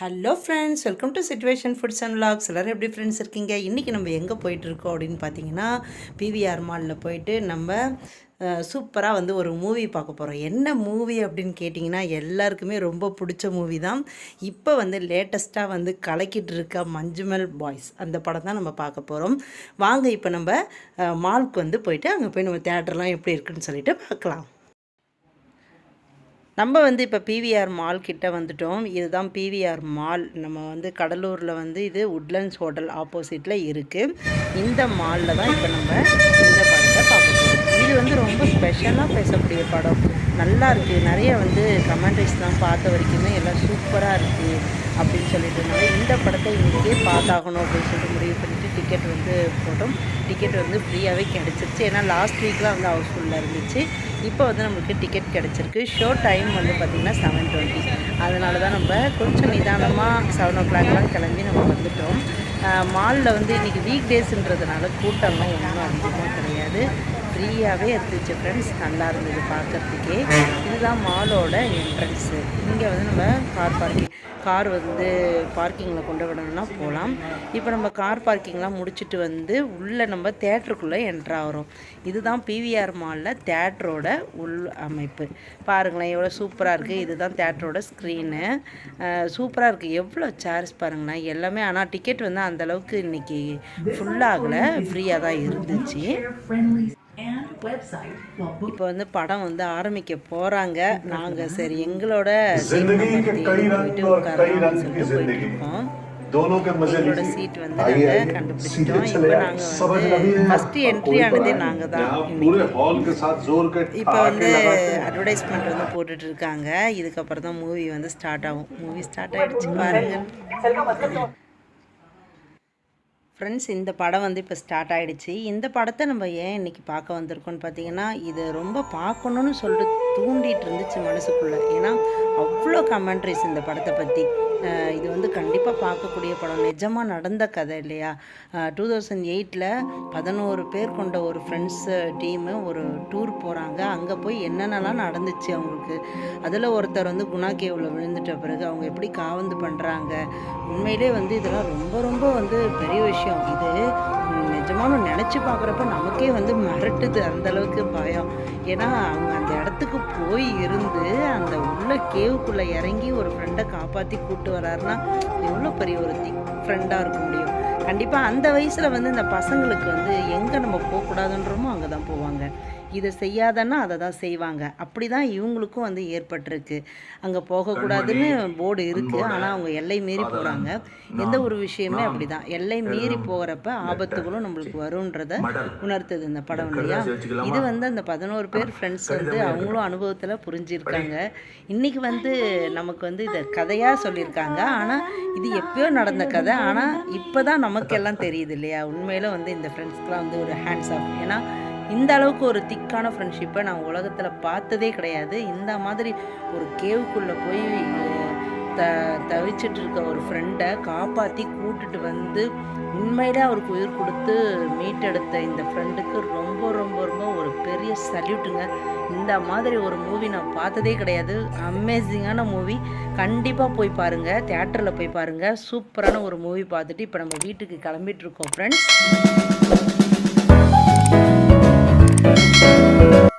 Hello friends welcome to situation foods and logs எல்லோரும் எப்படி friends இருக்கீங்க? இன்றைக்கி நம்ம எங்கே போயிட்டுருக்கோம் அப்படின்னு பார்த்தீங்கன்னா பிவிஆர் மாலில் போயிட்டு நம்ம சூப்பராக வந்து ஒரு மூவி பார்க்க போகிறோம் என்ன மூவி அப்படின்னு கேட்டிங்கன்னா எல்லாருக்குமே ரொம்ப பிடிச்ச மூவி தான். இப்போ வந்து லேட்டஸ்ட்டாக வந்து கலக்கிட்டு இருக்க மஞ்சுமல் பாய்ஸ் அந்த படம் தான் நம்ம பார்க்க போகிறோம் வாங்க இப்போ நம்ம மால்க்கு வந்து போயிட்டு அங்கே போய் நம்ம தேட்டர்லாம் எப்படி இருக்குன்னு சொல்லிட்டு பார்க்கலாம். நம்ம வந்து இப்போ பிவிஆர் மால் கிட்ட வந்துட்டோம். இதுதான் பிவிஆர் மால் நம்ம வந்து கடலூரில் வந்து இது உட்லண்ட்ஸ் ஹோட்டல் ஆப்போசிட்டில் இருக்குது இந்த மாலில் தான் இப்போ நம்ம இந்த இது வந்து ரொம்ப ஸ்பெஷலாக பேசக்கூடிய படம். நல்லா இருக்குது நிறைய வந்து கமெண்ட்ரிஸ்லாம் பார்த்த வரைக்குமே எல்லாம் சூப்பராக இருக்குது அப்படின்னு சொல்லிட்டு இருந்தாங்க. இந்த படத்தை இன்றைக்கே பார்த்தாகணும் அப்படின்னு சொல்லிட்டு முடிவு பண்ணிவிட்டு டிக்கெட் வந்து போட்டோம். டிக்கெட் வந்து ஃப்ரீயாகவே கிடச்சிருச்சு. ஏன்னா லாஸ்ட் வீக்லாம் வந்து ஹவுஸ்ஃபுல்லாக இருந்துச்சு. இப்போ வந்து நம்மளுக்கு டிக்கெட் கிடச்சிருக்கு. ஷோ டைம் வந்து பார்த்திங்கன்னா செவன் டுவெண்ட்டி அதனால தான் நம்ம கொஞ்சம் நிதானமாக செவன் ஓ கிளாக்லாம் கிளம்பி நம்ம வந்துட்டோம். மாலில் வந்து இன்றைக்கி வீக் டேஸுன்றதுனால கூட்டம்லாம் ஒன்றும் அதிகமாக கிடையாது. ஃப்ரீயாகவே இருந்துச்சு ஃப்ரெண்ட்ஸ் நல்லா இருந்தது பார்க்குறதுக்கே. இதுதான் மாலோட என்ட்ரன்ஸு இங்கே வந்து நம்ம கார் பார்க்கிங் கார் வந்து பார்க்கிங்கில் கொண்டு விடணும்னா போகலாம். இப்போ நம்ம கார் பார்க்கிங்லாம் முடிச்சுட்டு வந்து உள்ளே நம்ம தேட்டருக்குள்ளே என்ட்ராகிறோம் இதுதான் பிவிஆர் மாலில் தேட்டரோட உள் அமைப்பு. பாருங்களேன் எவ்வளோ சூப்பராக இருக்குது இதுதான் தேட்டரோட ஸ்க்ரீனு சூப்பராக இருக்குது எவ்வளோ சேர்ஸ் பாருங்களேன். எல்லாமே ஆனால் டிக்கெட் வந்து அந்தளவுக்கு இன்றைக்கி ஃபுல்லாகலை ஃப்ரீயாக தான் இருந்துச்சு. இப்போ வந்து படம் வந்து ஆரம்பிக்க போகிறாங்க நாங்கள் சரி எங்களோட போயிட்டு உட்காரலாம்னு சொல்லிட்டு போயிட்டு இருக்கோம் சீட் வந்து நாங்கள் கண்டுபிடிச்சிட்டோம். இப்போ நாங்கள் வந்து ஃபஸ்ட்டு என்ட்ரி ஆனதே நாங்கள் தான் இப்போ வந்து அட்வர்டைஸ்மெண்ட் வந்து போட்டுட்டு இருக்காங்க இதுக்கப்புறம் தான் மூவி வந்து ஸ்டார்ட் ஆகும். மூவி ஸ்டார்ட் ஆகிடுச்சு பாருங்கள் ஃப்ரெண்ட்ஸ் இந்த படம் வந்து இப்போ ஸ்டார்ட் ஆகிடுச்சு இந்த படத்தை நம்ம ஏன் இன்றைக்கி பார்க்க வந்திருக்கோம்னு பார்த்தீங்கன்னா இதை ரொம்ப பார்க்கணுன்னு சொல்லிட்டு தூண்டிகிட்டு இருந்துச்சு மனசுக்குள்ளே. ஏன்னா அவ்வளோ கமெண்ட்ரிஸ் இந்த படத்தை பற்றி இது வந்து கண்டிப்பாக பார்க்கக்கூடிய படம். நிஜமாக நடந்த கதை இல்லையா? டூ தௌசண்ட் எயிட்டில் பதினோரு பேர் கொண்ட ஒரு ஃப்ரெண்ட்ஸ் டீமு ஒரு டூர் போகிறாங்க அங்கே போய் என்னென்னலாம் நடந்துச்சு அவங்களுக்கு? அதில் ஒருத்தர் வந்து குணா கேவில் விழுந்துட்ட பிறகு அவங்க எப்படி காவந்து பண்ணுறாங்க உண்மையிலே வந்து இதெல்லாம் ரொம்ப ரொம்ப வந்து பெரிய விஷயம். இது நிஜமான நினச்சி பார்க்குறப்ப நமக்கே வந்து மிரட்டுது அந்த அளவுக்கு பயம். ஏன்னா அவங்க அந்த இடத்துக்கு போய் இருந்து அந்த உள்ள கேவுக்குள்ளே இறங்கி ஒரு ஃப்ரெண்டை காப்பாற்றி கூப்பிட்டு வராருன்னா எவ்வளோ பெரிய ஒரு திக் ஃப்ரெண்டாக இருக்க முடியும். கண்டிப்பாக அந்த வயசில் வந்து இந்த பசங்களுக்கு வந்து எங்கே நம்ம போகக்கூடாதுன்றமோ அங்கே தான் போவாங்க. இதை செய்யாதன்னா அதை தான் செய்வாங்க. அப்படி தான் இவங்களுக்கும் வந்து ஏற்பட்டிருக்கு. அங்கே போகக்கூடாதுன்னு போர்டு இருக்குது ஆனால் அவங்க எல்லை மீறி போகிறாங்க எந்த ஒரு விஷயமே அப்படி தான் எல்லை மீறி போகிறப்ப ஆபத்துகளும் நம்மளுக்கு வரும்ன்றத உணர்த்துது இந்த படம் இல்லையா? இது வந்து அந்த பதினோரு பேர் ஃப்ரெண்ட்ஸ் வந்து அவங்களும் அனுபவத்தில் புரிஞ்சிருக்காங்க. இன்றைக்கி வந்து நமக்கு வந்து இதை கதையாக சொல்லியிருக்காங்க. ஆனால் இது எப்பயோ நடந்த கதை. ஆனால் இப்போ தான் நமக்கெல்லாம் தெரியுது இல்லையா? உண்மையில வந்து இந்த ஃப்ரெண்ட்ஸ்க்கெலாம் வந்து ஒரு ஹேண்ட்ஸ் ஆஃப் ஏன்னா இந்த அளவுக்கு ஒரு திக்கான ஃப்ரெண்ட்ஷிப்பை நான் உலகத்தில் பார்த்ததே கிடையாது. இந்த மாதிரி ஒரு கேவுக்குள்ளே போய் த தவிச்சிட்டு இருக்க ஒரு ஃப்ரெண்டை காப்பாற்றி கூட்டுட்டு வந்து உண்மையிலே அவருக்கு உயிர் கொடுத்து மீட்டெடுத்த இந்த ஃப்ரெண்டுக்கு ரொம்ப ரொம்ப ரொம்ப ஒரு பெரிய சல்யூட்டுங்க இந்த மாதிரி ஒரு மூவி நான் பார்த்ததே கிடையாது. அமேசிங்கான மூவி கண்டிப்பாக போய் பாருங்கள் தேட்டரில் போய் பாருங்கள் சூப்பரான ஒரு மூவி பார்த்துட்டு இப்போ நம்ம வீட்டுக்கு கிளம்பிட்டு இருக்கோம் ஃப்ரெண்ட்ஸ்